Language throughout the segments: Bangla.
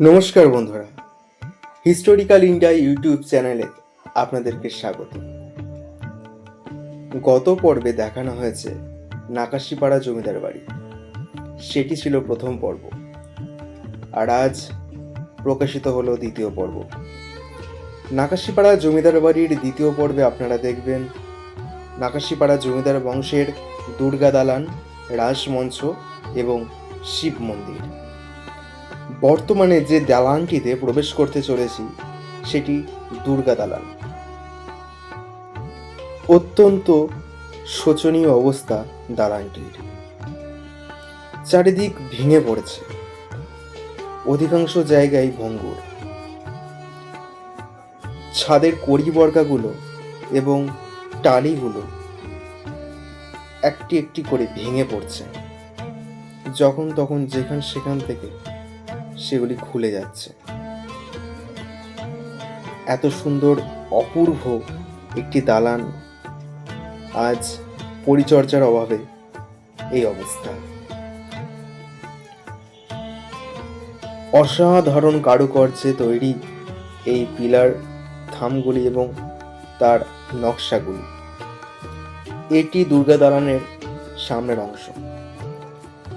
নমস্কার বন্ধুরা। হিস্টোরিক্যাল ইন্ডিয়া ইউটিউব চ্যানেলে আপনাদেরকে স্বাগত। গত পর্বে দেখানো হয়েছে নাকাশিপাড়া জমিদার বাড়ি। সেটি ছিল প্রথম পর্ব। আর আজ প্রকাশিত হলো দ্বিতীয় পর্ব। নাকাশিপাড়া জমিদার বাড়ির দ্বিতীয় পর্বে আপনারা দেখবেন নাকাশিপাড়া জমিদার বংশের দুর্গা দালান রাসমঞ্চ এবং শিব মন্দির। বর্তমানে যে দালানটিতে প্রবেশ করতে চলেছি, সেটি দুর্গা দালান। অত্যন্ত শোচনীয় অবস্থা দালানটির। চারিদিক ভেঙে পড়েছে। অধিকাংশ জায়গায় ভঙ্গুর। ছাদের কড়ি বর্গাগুলো এবং টালিগুলো একটি একটি করে ভেঙে পড়ছে। যখন তখন যেখান সেখান থেকে সেগুলি খুলে যাচ্ছে। এত সুন্দর, অপূর্ব একটি দালান আজ পরিচর্যার অভাবে এই অবস্থা। অসাধারণ কারুকার্যে তৈরি এই পিলার, থামগুলি এবং তার নকশাগুলি। এটি দুর্গা দালানের সামনের অংশ।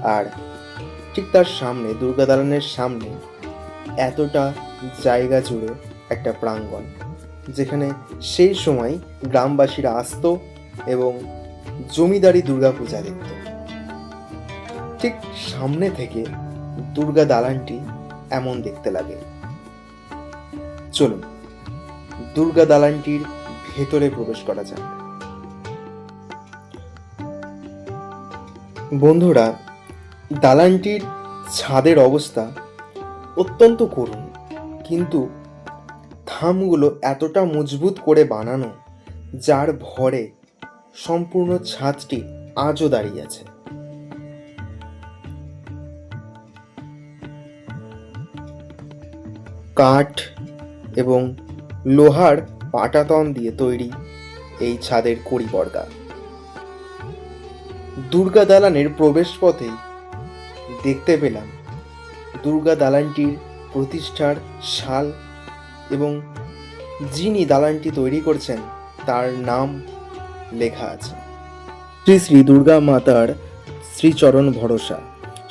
আর ঠিক তার সামনে, দুর্গা দালানের সামনে এতটা জায়গা জুড়ে একটা প্রাঙ্গণ, যেখানে সেই সময় গ্রামবাসীরা আসতো এবং জমিদারি দুর্গা পূজা দেখত। ঠিক সামনে থেকে দুর্গা দালানটি এমন দেখতে লাগে। চলুন, দুর্গা দালানটির ভেতরে প্রবেশ করা যাক। বন্ধুরা দালানটির ছাদের অবস্থা অত্যন্ত করুণ, কিন্তু থামগুলো এতটা মজবুত করে বানানো যার ভরে সম্পূর্ণ ছাদটি আজও দাঁড়িয়ে আছে। কাঠ এবং লোহার পাটাতন দিয়ে তৈরি এই ছাদের কড়িবর্গা। দুর্গা দালানের প্রবেশ পথেই দেখতে পেলাম। দুর্গা দালানটির প্রতিষ্ঠার সাল এবং যিনি দালানটি তৈরি করছেন, তার নাম লেখা আছে। শ্রী শ্রী দুর্গা মাতার শ্রীচরণ ভরসা।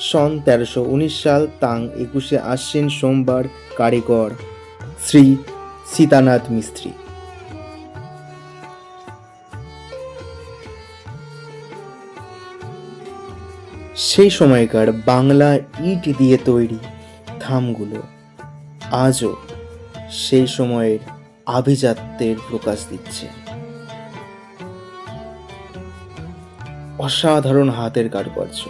সন তেরোশো উনিশ সাল তাং একুশে আশ্বিন সোমবার কারিগর শ্রী সীতানাথ মিস্ত্রি। সেই সময়কার বাংলা ইট দিয়ে তৈরি থামগুলো আজও সেই সময়ের আভিজাত্যের প্রকাশ দিচ্ছে। অসাধারণ হাতের কারুকার্য।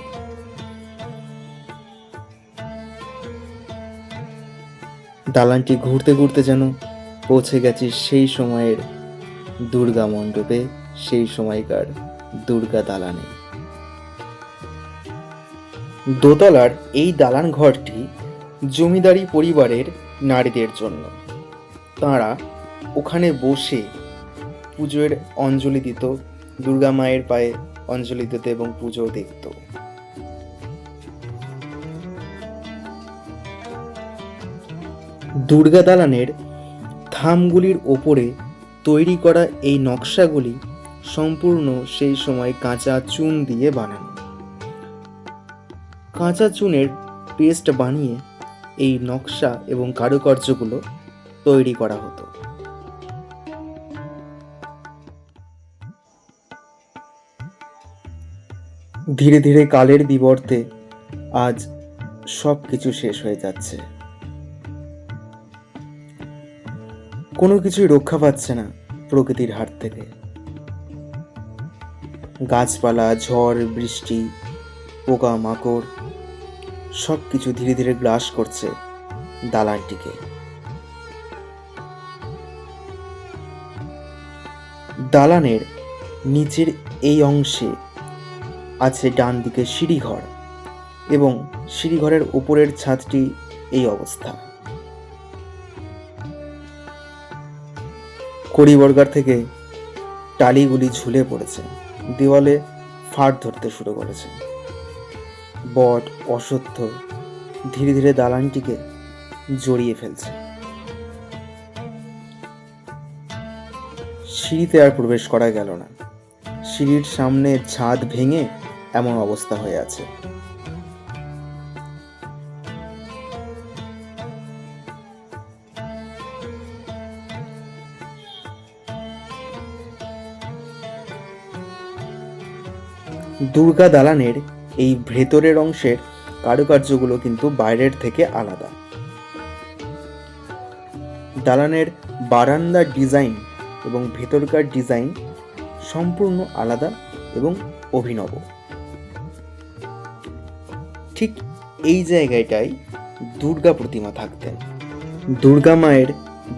দালানটি ঘুরতে ঘুরতে যেন পৌঁছে গেছি সেই সময়ের দুর্গা মণ্ডপে, সেই সময়কার দুর্গা দালানে। দোতলার এই দালান ঘরটি জমিদারি পরিবারের নারীদের জন্য। তাঁরা ওখানে বসে পুজোর অঞ্জলি দিত, দুর্গা মায়ের পায়ে অঞ্জলি দিত এবং পুজো দেখত। দুর্গা দালানের থামগুলির ওপরে তৈরি করা এই নকশাগুলি সম্পূর্ণ সেই সময় কাঁচা চুন দিয়ে বানানো। কাঁচা চুনের পেস্ট বানিয়ে এই নকশা এবং কারুকার্যগুলো তৈরি করা হতো। ধীরে ধীরে কালের বিবর্তে আজ সব কিছু শেষ হয়ে যাচ্ছে। কোনো কিছুই রক্ষা পাচ্ছে না প্রকৃতির হাত থেকে। গাছপালা, ঝড়, বৃষ্টি পোকা মাকড় সব কিছু ধীরে ধীরে গ্রাস করছে দালানটিকে। দালানের নিচের এই অংশে আছে ডান দিকে সিঁড়িঘর এবং সিঁড়িঘরের উপরের ছাদটি এই অবস্থা। কড়িবর্গার থেকে টালিগুলি ঝুলে পড়েছে, দেওয়ালে ফাট ধরতে শুরু করেছে। বট অসত্য। ধীরে ধীরে দালানটিকে জড়িয়ে ফেলছে। সিঁড়িতে আর প্রবেশ করা গেল না। সিঁড়ির সামনে ছাদ ভেঙে এমন অবস্থা হয়ে আছে। দুর্গা দালানের এই ভেতরের অংশের কারুকার্যগুলো কিন্তু বাইরের থেকে আলাদা। দালানের বারান্দার ডিজাইন এবং ভেতরকার ডিজাইন সম্পূর্ণ আলাদা এবং অভিনব। ঠিক এই জায়গাটায় দুর্গা প্রতিমা থাকতেন। দুর্গা মায়ের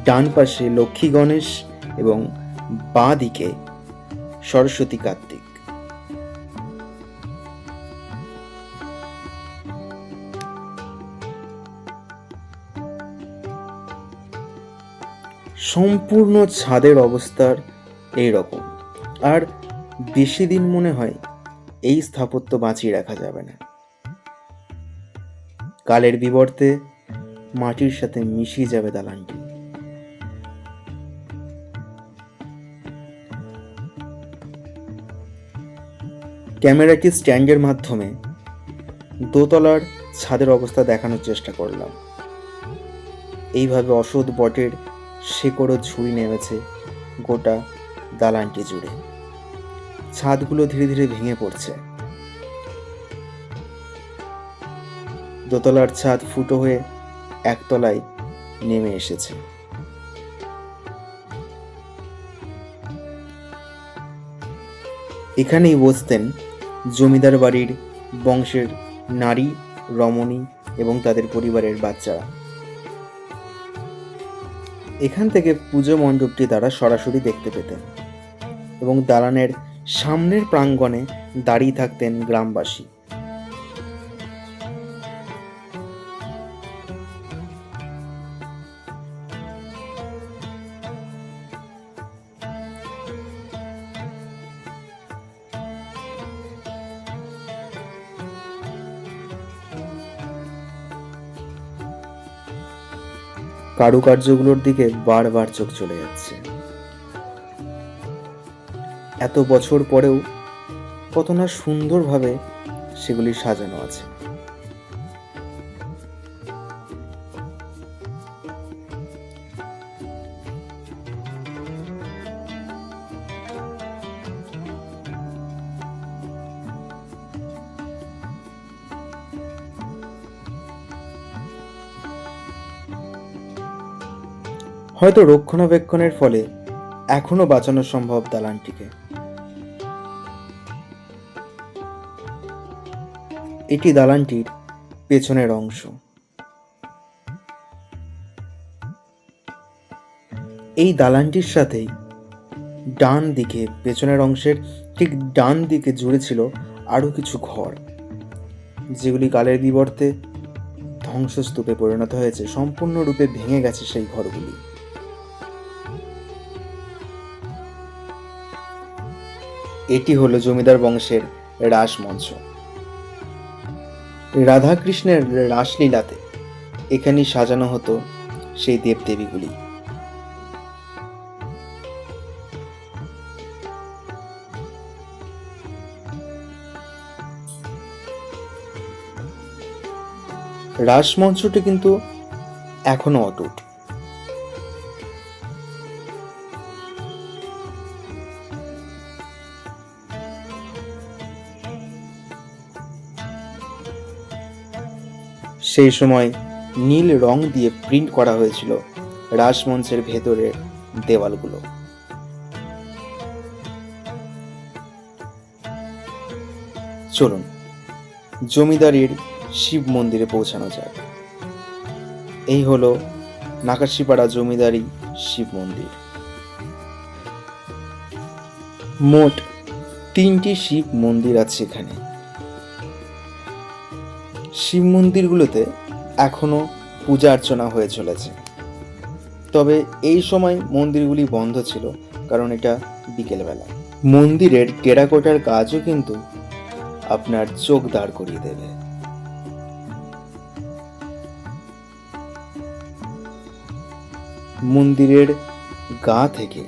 ডান পাশে লক্ষ্মী গণেশ এবং বাঁ দিকে সরস্বতী কার্তিক। সম্পূর্ণ ছাদের অবস্থার এই রকম। আর বেশি দিন মনে হয় এই স্থাপত্য বাঁচিয়ে রাখা যাবে না। কালের বিবর্তে মাটির সাথে মিশিয়ে যাবে দালানটি। ক্যামেরাটি স্ট্যান্ডের মাধ্যমে দোতলার ছাদের অবস্থা দেখানোর চেষ্টা করলাম। এইভাবে অসৎ বটের শেকড়ও ঝুড়ি নেমেছে গোটা দালানটি জুড়ে। ছাদগুলো ধীরে ধীরে ভেঙে পড়ছে। দোতলার ছাদ ফুটো হয়ে একতলায় নেমে এসেছে। এখানেই বসতেন জমিদার বাড়ির বংশের নারী, রমণী এবং তাদের পরিবারের বাচ্চারা। এখান থেকে পুজো মণ্ডপটি তারা সরাসরি দেখতে পেতেন এবং দালানের সামনের প্রাঙ্গণে দাঁড়িয়ে থাকতেন গ্রামবাসী। কারুকার্যগুলোর দিকে বারবার চোখ চলে যাচ্ছে। এত বছর পরেও কত না সুন্দরভাবে সেগুলি সাজানো আছে। হয়তো রক্ষণাবেক্ষণের ফলে এখনও বাঁচানো সম্ভব দালানটিকে। এটি দালানটির পেছনের অংশ। এই দালানটির সাথেই ডান দিকে, পেছনের অংশের ঠিক ডান দিকে জুড়ে ছিল আরও কিছু ঘর, যেগুলি কালের বিবর্তে ধ্বংসস্তূপে পরিণত হয়েছে। সম্পূর্ণরূপে ভেঙে গেছে সেই ঘরগুলি। এটি হলো জমিদার বংশের রাসমঞ্চ। রাধাকৃষ্ণের রাসলীলাতে এখানেই সাজানো হতো সেই দেবদেবীগুলি। রাসমঞ্চটি কিন্তু এখনও অটুট। সেই সময় নীল রং দিয়ে প্রিন্ট করা হয়েছিল রাসমঞ্চের ভেতরের দেওয়ালগুলো। চলুন, জমিদারির শিব মন্দিরে পৌঁছানো যায় এই হলো নাকাশিপাড়া জমিদারি শিব মন্দির। মোট তিনটি শিব মন্দির আছে এখানে। শিব মন্দিরগুলোতে এখনও পূজা অর্চনা হয়ে চলেছে। তবে এই সময় মন্দিরগুলি বন্ধ ছিল, কারণ এটা বিকেলবেলা। মন্দিরের টেরাকোটার কাজও কিন্তু আপনার চোখ দাঁড় করিয়ে দেবে। মন্দিরের গা থেকে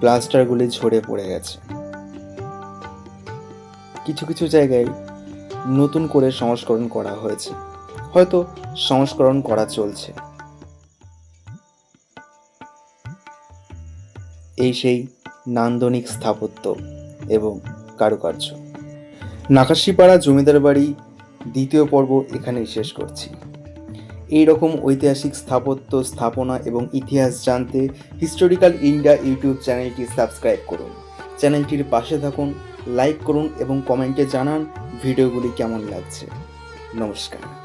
প্লাস্টারগুলি ঝরে পড়ে গেছে। কিছু কিছু জায়গায় নতুন করে সংস্করণ করা হয়েছে। হয়তো সংস্করণ করা চলছে। এই সেই নান্দনিক স্থাপত্য এবং কারুকার্য। নাকাশিপাড়া জমিদার বাড়ি দ্বিতীয় পর্ব এখানেই শেষ করছি। এই রকম ঐতিহাসিক স্থাপত্য, স্থাপনা এবং ইতিহাস জানতে হিস্টোরিক্যাল ইন্ডিয়া ইউটিউব চ্যানেলটি সাবস্ক্রাইব করুন। চ্যানেলটির পাশে থাকুন, লাইক করুন এবং কমেন্টে জানান ভিডিওগুলি কেমন লাগছে? নমস্কার।